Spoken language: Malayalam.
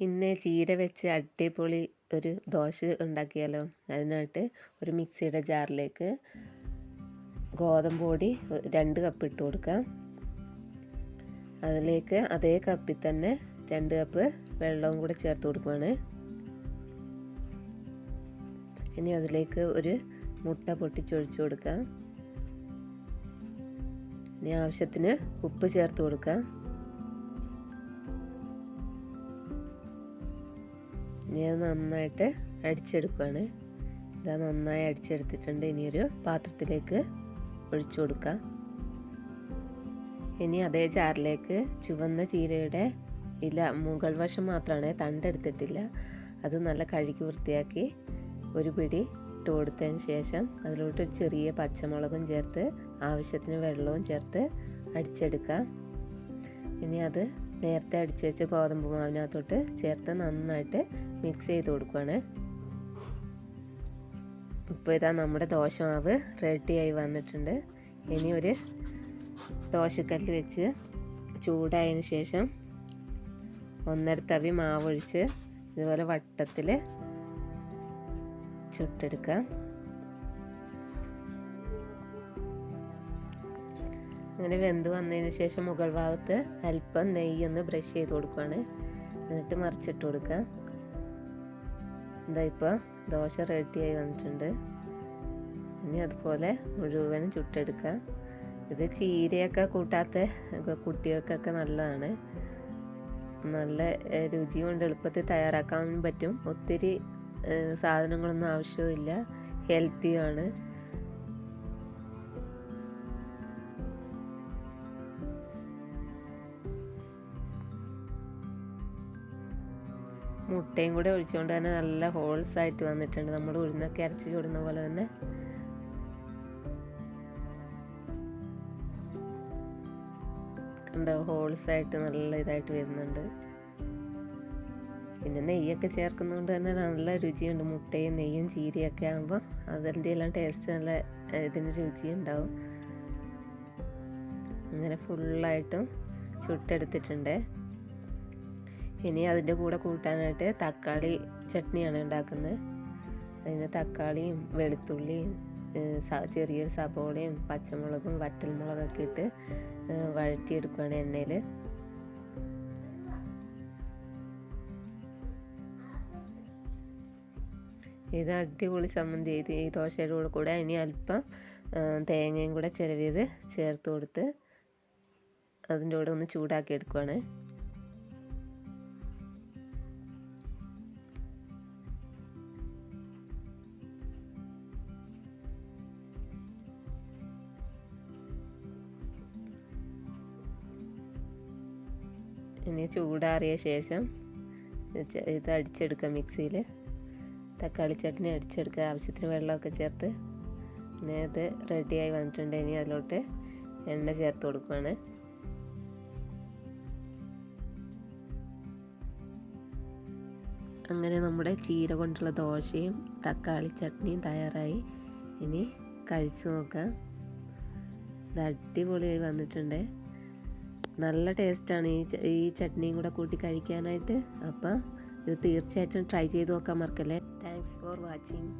ഇന്ന് ചീര വെച്ച് അടിപൊളി ഒരു ദോശ ഉണ്ടാക്കിയാലോ? അതിനായിട്ട് ഒരു മിക്സിയുടെ ജാറിലേക്ക് ഗോതമ്പ് പൊടി രണ്ട് കപ്പ് ഇട്ട് കൊടുക്കാം. അതിലേക്ക് അതേ കപ്പിൽ തന്നെ രണ്ട് കപ്പ് വെള്ളവും കൂടെ ചേർത്ത് കൊടുക്കുകയാണ് ഇനി അതിലേക്ക് ഒരു മുട്ട പൊട്ടിച്ചൊഴിച്ചു കൊടുക്കാം. ഇനി ആവശ്യത്തിന് ഉപ്പ് ചേർത്ത് കൊടുക്കാം. അത് നന്നായിട്ട് അടിച്ചെടുക്കുകയാണ് ഇതാ നന്നായി അടിച്ചെടുത്തിട്ടുണ്ട്. ഇനിയൊരു പാത്രത്തിലേക്ക് ഒഴിച്ചു കൊടുക്കാം. ഇനി അതേ ചാറിലേക്ക് ചുവന്ന ചീരയുടെ ഇല മുകൾ വശം മാത്രമാണ് തണ്ടെടുത്തിട്ടില്ല. അത് നല്ല കഴുകി വൃത്തിയാക്കി ഒരു പിടി ഇട്ട് കൊടുത്തതിന് ശേഷം അതിലോട്ട് ഒരു ചെറിയ പച്ചമുളകും ചേർത്ത് ആവശ്യത്തിന് വെള്ളവും ചേർത്ത് അടിച്ചെടുക്കാം. ഇനി അത് നേരത്തെ അടിച്ചു വെച്ച ഗോതമ്പ് മാവിനകത്തോട്ട് ചേർത്ത് നന്നായിട്ട് മിക്സ് ചെയ്ത് കൊടുക്കുകയാണ് ഇപ്പോൾ ഇതാ നമ്മുടെ ദോശ ദോശമാവ് റെഡിയായി വന്നിട്ടുണ്ട്. ഇനി ഒരു ദോശക്കല്ല് വെച്ച് ചൂടായതിന് ശേഷം ഒന്നര തവി മാവൊഴിച്ച് ഇതുപോലെ വട്ടത്തിൽ ചുട്ടെടുക്കുക അങ്ങനെ വെന്ത് വന്നതിന് ശേഷം മുകൾ ഭാഗത്ത് അല്പം നെയ്യൊന്ന് ബ്രഷ് ചെയ്ത് കൊടുക്കുകയാണ് എന്നിട്ട് മറിച്ചിട്ട് കൊടുക്കുക. എന്താ ഇപ്പോൾ ദോശ റെഡിയായി വന്നിട്ടുണ്ട്. ഇനി അതുപോലെ മുഴുവനും ചുട്ടെടുക്കുക. ഇത് ചീരയൊക്കെ കൂട്ടാത്ത കുട്ടികൾക്കൊക്കെ നല്ലതാണ്. നല്ല രുചിയുണ്ട് എളുപ്പത്തിൽ തയ്യാറാക്കാൻ പറ്റും. ഒത്തിരി സാധനങ്ങളൊന്നും ആവശ്യമില്ല ഹെൽത്തിയാണ് മുട്ടയും കൂടെ ഒഴിച്ചുകൊണ്ട് തന്നെ നല്ല ഹോൾസ് ആയിട്ട് വന്നിട്ടുണ്ട്. നമ്മൾ ഉഴുന്നൊക്കെ അരച്ച് ചൂടുന്ന പോലെ തന്നെ. കണ്ടോ ഹോൾസ് ആയിട്ട് നല്ല ഇതായിട്ട് വരുന്നുണ്ട്. പിന്നെ നെയ്യൊക്കെ ചേർക്കുന്നതുകൊണ്ട് തന്നെ നല്ല രുചിയുണ്ട്. മുട്ടയും നെയ്യും ചീരയൊക്കെ ആകുമ്പോൾ അതിന്റെ എല്ലാം ടേസ്റ്റ് നല്ല ഇതിന് രുചി ഉണ്ടാവും അങ്ങനെ ഫുള്ളായിട്ടും ചുട്ടെടുത്തിട്ടുണ്ട്. ഇനി അതിന്റെ കൂടെ കൂട്ടാനായിട്ട് തക്കാളി ചട്നിയാണ് ഉണ്ടാക്കുന്നത്. അതിന് തക്കാളിയും വെളുത്തുള്ളിയും ചെറിയൊരു സബോളയും പച്ചമുളകും വറ്റൽമുളകൊക്കെ ഇട്ട് വഴറ്റിയെടുക്കുകയാണ് എണ്ണയിൽ ഇത് അടിപൊളി സംബന്ധി ചെയ്ത് ഈ ദോശയുടെ കൂടെ കൂടെ ഇനി അല്പം തേങ്ങയും കൂടെ ചിരവിയത് ചേർത്ത് കൊടുത്ത് അതിന്റെ കൂടെ ഒന്ന് ചൂടാക്കി എടുക്കുവാണ്. ഇനി ചൂടാറിയ ശേഷം ഇത് അടിച്ചെടുക്കുക മിക്സിയിൽ. തക്കാളി ചട്നി അടിച്ചെടുക്കുക. ആവശ്യത്തിന് വെള്ളമൊക്കെ ചേർത്ത് പിന്നെ ഇത് റെഡിയായി വന്നിട്ടുണ്ട്. ഇനി അതിലോട്ട് എണ്ണ ചേർത്ത് കൊടുക്കുകയാണ് അങ്ങനെ നമ്മുടെ ചീര കൊണ്ടുള്ള ദോശയും തക്കാളി ചട്നിയും തയ്യാറായി. ഇനി കഴിച്ചു നോക്കാം. ഇത് അടിപൊളിയായി വന്നിട്ടുണ്ട്. നല്ല ടേസ്റ്റാണ് ഈ ഈ ചട്നിയും കൂടെ കൂട്ടി കഴിക്കാനായിട്ട്. അപ്പം ഇത് തീർച്ചയായിട്ടും ട്രൈ ചെയ്ത് നോക്കാൻ മറക്കല്ലേ താങ്ക്സ് ഫോർ വാച്ചിങ്